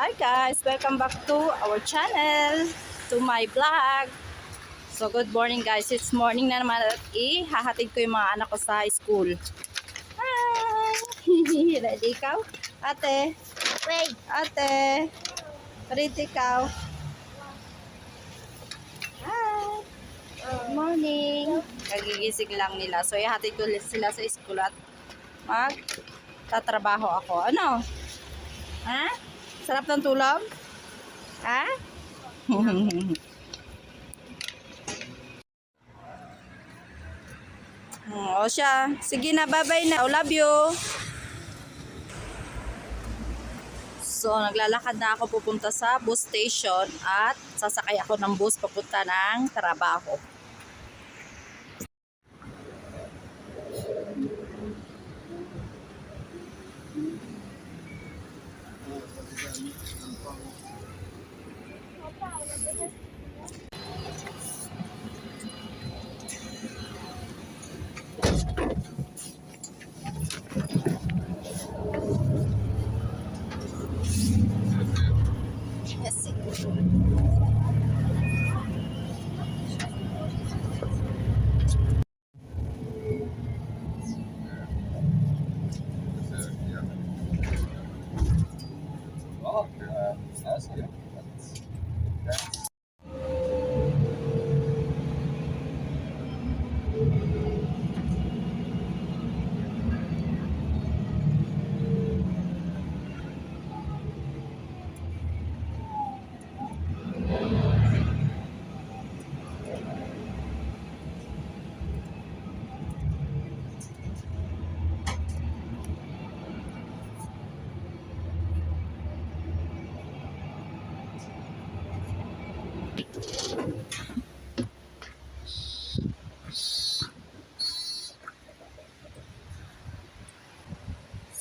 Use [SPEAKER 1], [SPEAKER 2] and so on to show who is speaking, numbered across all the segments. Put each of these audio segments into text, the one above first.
[SPEAKER 1] Hi guys! Welcome back to our channel, to my vlog. So good morning guys. It's morning na naman at ihahatid ko yung mga anak ko sa school. Hi! Ready ikaw? Ate!
[SPEAKER 2] Wait,
[SPEAKER 1] Ate! Ready ikaw? Hi! Good morning! Kagigising lang nila. So ihahatid ko sila sa school at mag tatrabaho ako. Ano? Ha? Sarap ng tulog? Ha? o siya. Sige na, bye-bye na. I love you. So, naglalakad na ako pupunta sa bus station at sasakay ako ng bus papunta ng trabaho.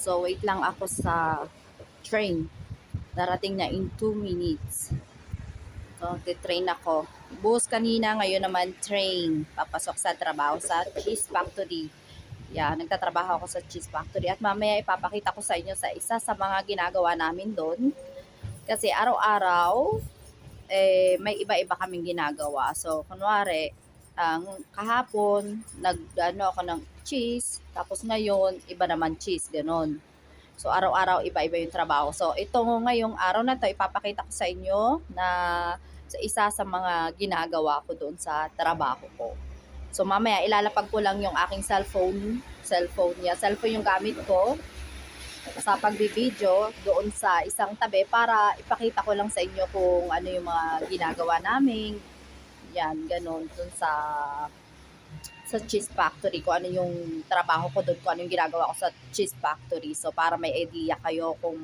[SPEAKER 1] So, wait lang ako sa train. Darating na in 2 minutes. So, train ako. Bus kanina, ngayon naman train. Papasok sa trabaho sa cheese factory. Yeah, nagtatrabaho ako sa cheese factory. At mamaya ipapakita ko sa inyo sa isa sa mga ginagawa namin doon. Kasi araw-araw, eh, may iba-iba kaming ginagawa. So, kunwari, ang kahapon, nag, ano ako ng cheese. Tapos ngayon, iba naman cheese. Ganon. So, araw-araw, iba-iba yung trabaho. So, ito ngayong araw na to ipapakita ko sa inyo na sa isa sa mga ginagawa ko doon sa trabaho ko. So, mamaya, ilalapag ko lang yung aking cellphone. Cellphone niya. Cellphone yung gamit ko sa pagbibideo doon sa isang tabi para ipakita ko lang sa inyo kung ano yung mga ginagawa namin. Yan, ganun. Doon sa sa cheese factory, kung ano yung trabaho ko doon, kung ano yung ginagawa ko sa cheese factory. So, para may idea kayo kung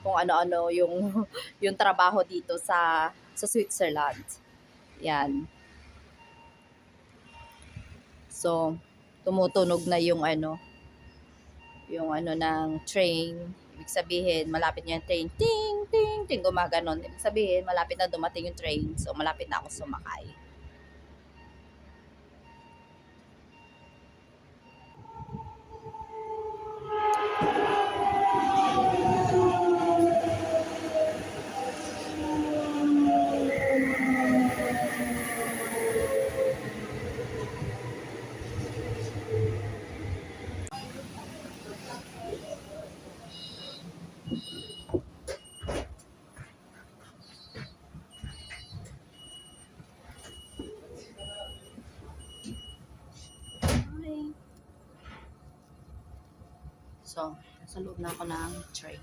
[SPEAKER 1] kung ano-ano yung yung trabaho dito sa sa Switzerland. Yan. So, tumutunog na yung ano, yung ano ng train. Ibig sabihin, malapit na yung train. Ting, ting, ting, gumaganon. Ibig sabihin, malapit na dumating yung train. So, malapit na ako sumakay. So, nasa loob na ako ng train.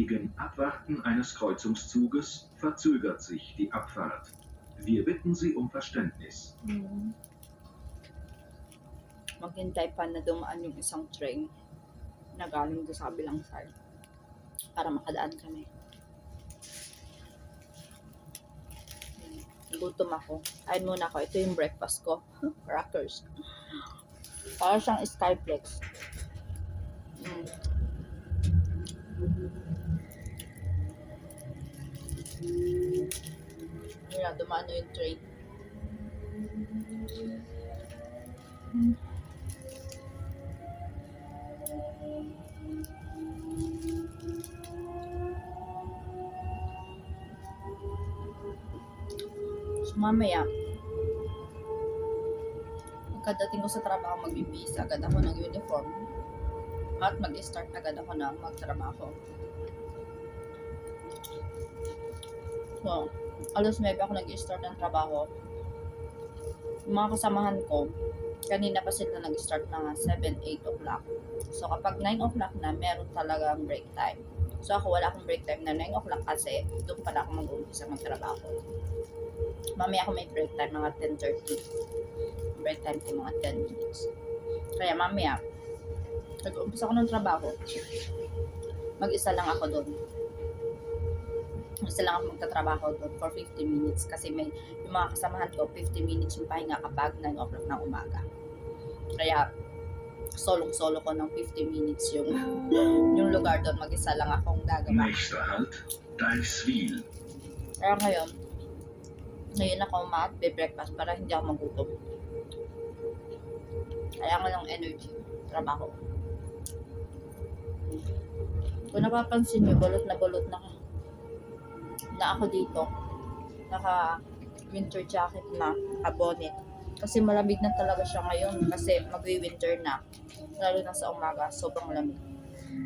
[SPEAKER 2] Wegen Abwarten eines Kreuzungszuges verzögert sich die Abfahrt. Wir bitten Sie um Verständnis.
[SPEAKER 1] Hmm. Maghintay pa na dumaan yung isang train na galing doon sa kabilang side para makadaan kami. Hmm. Gutom ako. Kain muna ako. Ito yung breakfast ko. Crackers. Para siyang Skyflex. Mm. Dumaan na yung train. So, mamaya, pagkadating ko sa trabaho, magbibis agad ako ng uniform at mag-start agad ako na magtrabaho. So, alas 9 ako nag-start ng trabaho. Yung mga kasamahan ko, kanina pa sila nag-start na 7, 8 o'clock. So, kapag 9 o'clock na, meron talagang break time. So, ako wala akong break time na 9 o'clock kasi doon pala ako mag-uumpisa magtrabaho. Mamaya ako may break time, mga 10.30. Break time ko mga 10 minutes. Kaya mamaya, nag-uumpisa ako ng trabaho. Mag-isa lang ako doon. Isa lang ako magtatrabaho doon for 50 minutes kasi may yung mga kasamahan ko 50 minutes yung pahinga kapag 9 o'clock ng umaga. Kaya solong-solo ko ng 50 minutes yung yung lugar doon. Mag-isa lang akong gagawa.
[SPEAKER 2] Nächster Halt, Deichswil.
[SPEAKER 1] Kaya ngayon, ngayon ako umaat, breakfast para hindi ako magutom. Kaya nga ng energy, trabaho. Kung napapansin nyo, balot na balot na na ako dito. Naka winter jacket na, naka bonnet. Kasi malamig na talaga siya ngayon kasi magwi-winter na. Lalo na sa umaga, sobrang lamig.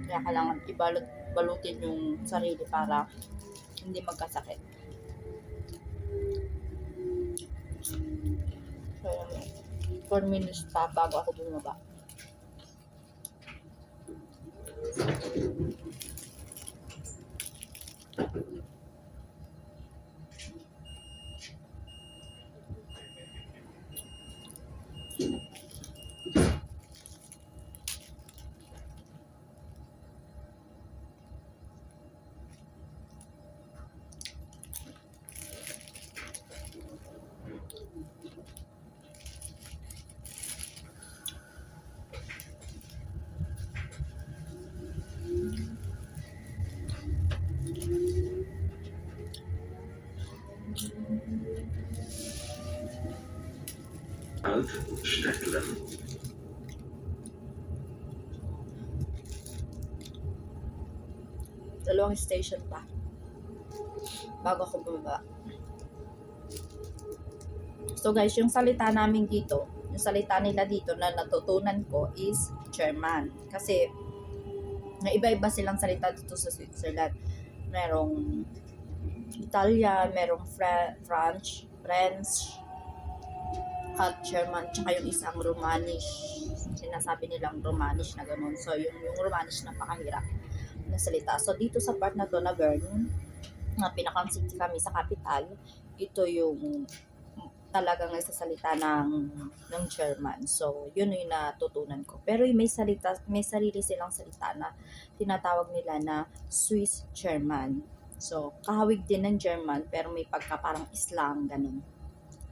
[SPEAKER 1] Kaya kailangan ibalot balutin yung sarili para hindi magkasakit. So, 4 minutes pa bago ako bumaba.
[SPEAKER 2] Halt, Stettlen.
[SPEAKER 1] Dalawang station pa. Bago ako bumaba. So guys, yung salita namin dito, yung salita nila dito na natutunan ko is German. Kasi, na iba-iba silang salita dito sa Switzerland. Merong Italian, merong Fra- French, French, at German, tsaka yung isang Romanish. Sinasabi nilang Romanish na ganun. So, yung, yung Romanish napakahirap na salita. So, dito sa part na to na Bern, na pinakang city kami sa capital, ito yung talagang nagsasalita ng ng German. So, yun yung natutunan ko. Pero may salita, may sarili silang salita na tinatawag nila na Swiss German. So, kahawig din ng German pero may pagka parang slang ganun.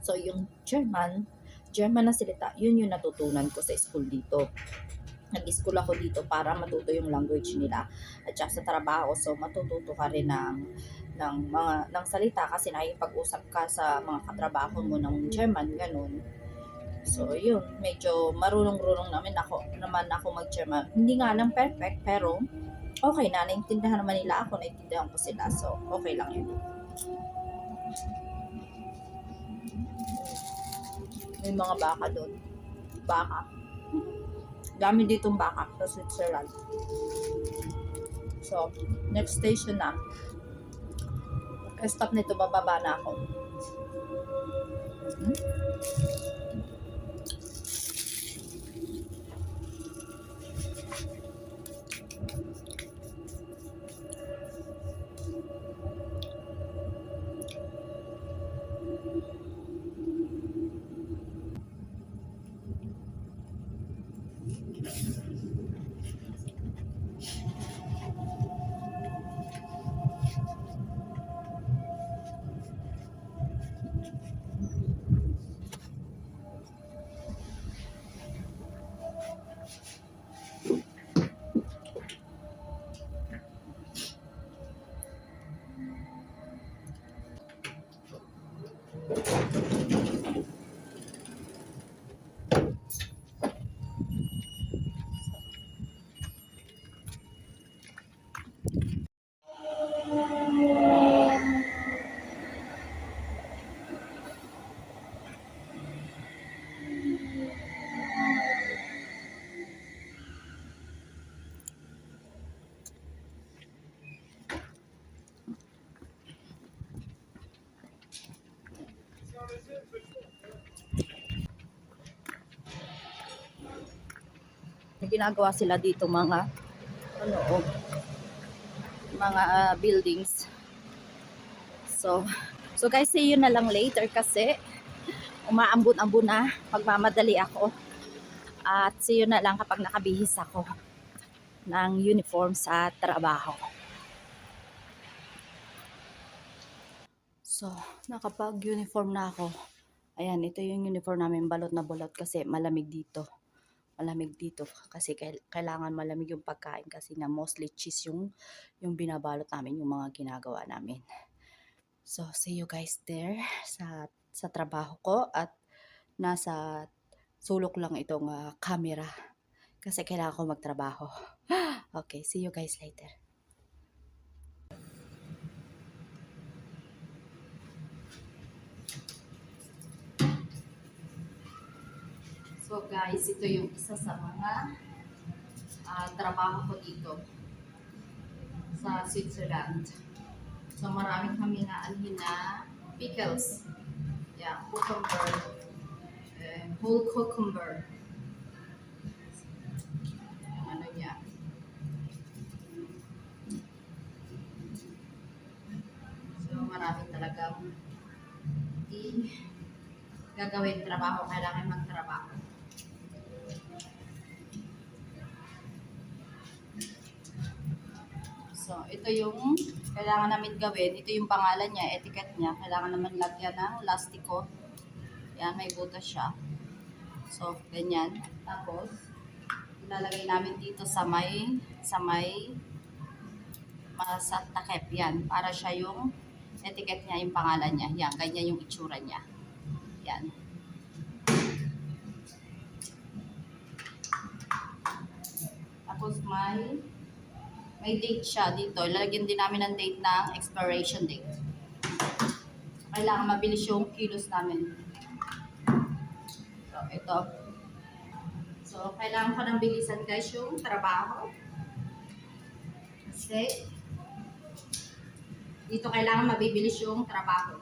[SPEAKER 1] So, yung German, German na salita, yun yung natutunan ko sa school dito. Nag-school ako dito para matuto yung language nila. At saka sa trabaho, so matututo ka rin ng, ng mga ng salita kasi nakipag-usap ka sa mga katrabaho mo ng German, ganun. So, yun, medyo marunong-runong namin ako, naman ako mag-German. Hindi nga lang perfect, pero okay na, naintindihan naman nila ako, naintindihan ko sila. So, okay lang yun. May mga baka doon. Baka. Dami ditong baka sa Switzerland. So, next station na. Stop nito, bababa na ako. Hmm? Ginagawa sila dito mga ano mga ah, buildings. So, so guys, see you na lang later kasi umaambon-ambon na, magmamadali ako. At see you na lang kapag nakabihis ako ng uniform sa trabaho. So, nakapag-uniform na ako. Ayan, ito yung uniform namin, balot na balot kasi malamig dito. Malamig dito kasi kail- kailangan malamig yung pagkain kasi na mostly cheese yung, yung binabalot namin, yung mga ginagawa namin. So, see you guys there sa, sa trabaho ko at nasa sulok lang itong ah, camera kasi kailangan ko magtrabaho. Okay, see you guys later. So guys, ito yung isa sa mga ah, trabaho ko dito sa Switzerland. So marami kami na anhin na pickles. Yeah, cucumber. eh, whole cucumber. Yung ano niya. So marami talagang i gagawin trabaho, kailangan magtrabaho. So, ito yung kailangan namin gawin. Ito yung pangalan niya, etiquette niya. Kailangan naman lagyan ng lastiko. Yan, may butas siya. So, ganyan. Tapos, ilalagay namin dito sa may, sa may, sa takip. Yan, para siya yung etiquette niya, yung pangalan niya. Yan, ganyan yung itsura niya. Yan. Tapos may may date siya dito. Lalagyan din namin ng date ng expiration date. Kailangan mabilis yung kilos namin. So, ito. So, kailangan ko ng bilisan guys yung trabaho. Kasi, dito kailangan mabibilis yung trabaho.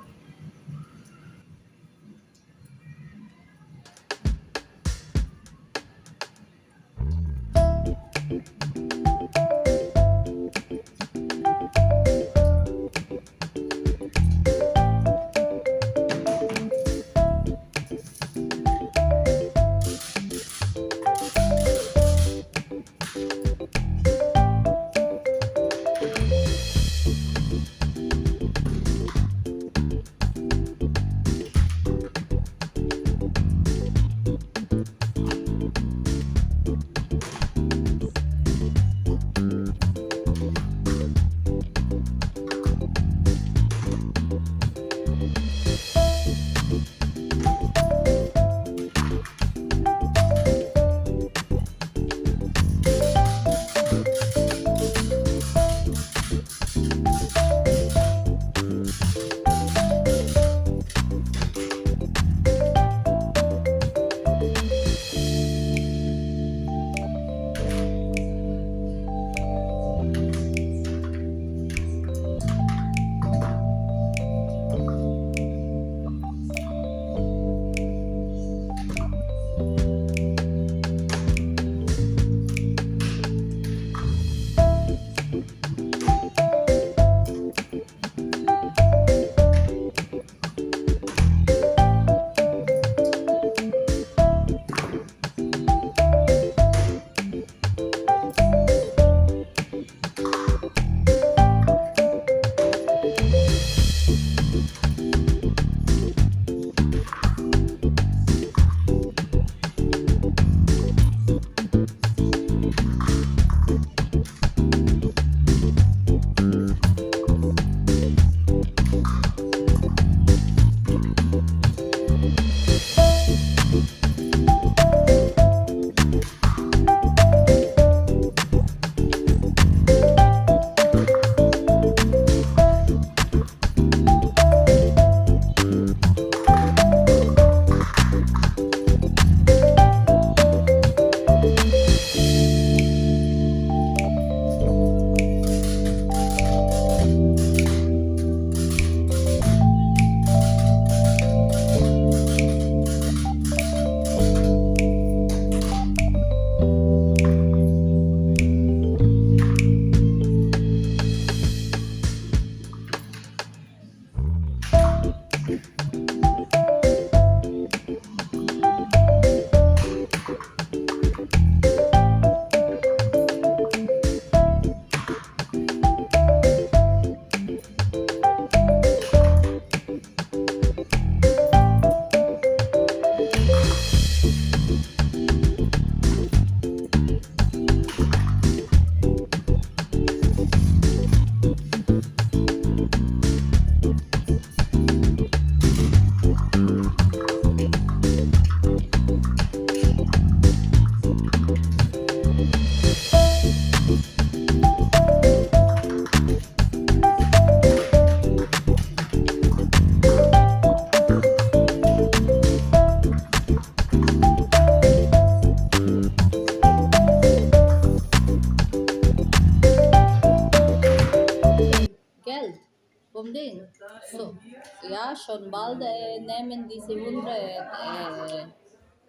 [SPEAKER 1] Schon bald äh, nehmen diese 100 äh,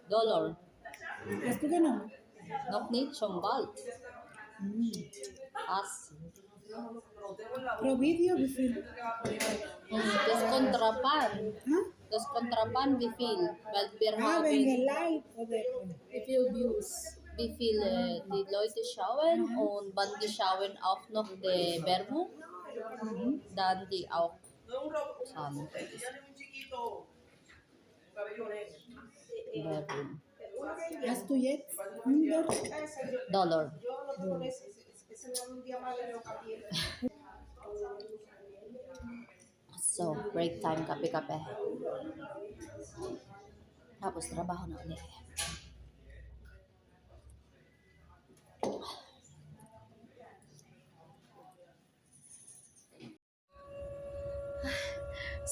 [SPEAKER 1] Dollar.
[SPEAKER 3] Hast du genommen?
[SPEAKER 1] Noch nicht, schon bald. Was?
[SPEAKER 3] Pro Video, wie viel?
[SPEAKER 1] Und das Kontraban.
[SPEAKER 3] Ha?
[SPEAKER 1] Das Kontraban, wie viel? Weil wir
[SPEAKER 3] Ah, der Live oder?
[SPEAKER 1] wie viel Views, viel äh, die Leute schauen und wann die schauen auch noch die Werbung, dann die auch
[SPEAKER 3] Hast du jetzt 100?
[SPEAKER 1] Dollar. So, break time, kape-kape. Tapos trabaho na ulit.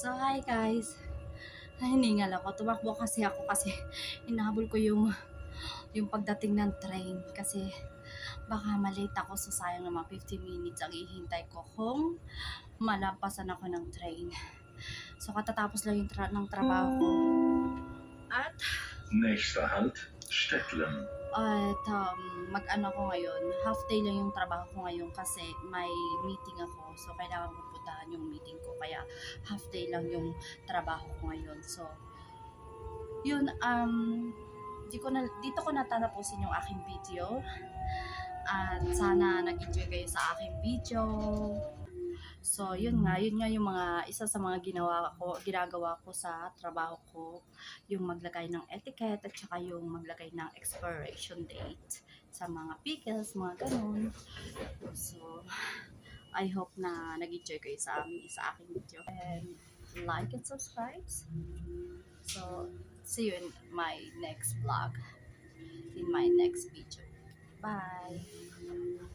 [SPEAKER 1] So, hi guys. Ay, hiningal ako. Tumakbo kasi ako kasi inahabol ko yung yung pagdating ng train kasi baka malate ako so sayang naman 15 minutes ang ihintay ko kung malampasan ako ng train. So katatapos lang yung tra- ng trabaho ko. At
[SPEAKER 2] Nächster Halt, Stettlen.
[SPEAKER 1] at um, mag-ano ko ngayon, half day lang yung trabaho ko ngayon kasi may meeting ako. So, kailangan ko puntahan yung meeting ko. Kaya, half day lang yung trabaho ko ngayon. So, yun, um, di ko na, dito ko natatapusin yung aking video. At sana nag-enjoy kayo sa aking video. So, yun nga, yun nga yung mga, isa sa mga ginawa ko, ginagawa ko sa trabaho ko yung maglagay ng etiquette at saka yung maglagay ng expiration date sa mga pickles, mga ganun. So, I hope na nag-enjoy kayo sa amin sa aking video. And like and subscribe. So, see you in my next vlog. In my next video. Bye!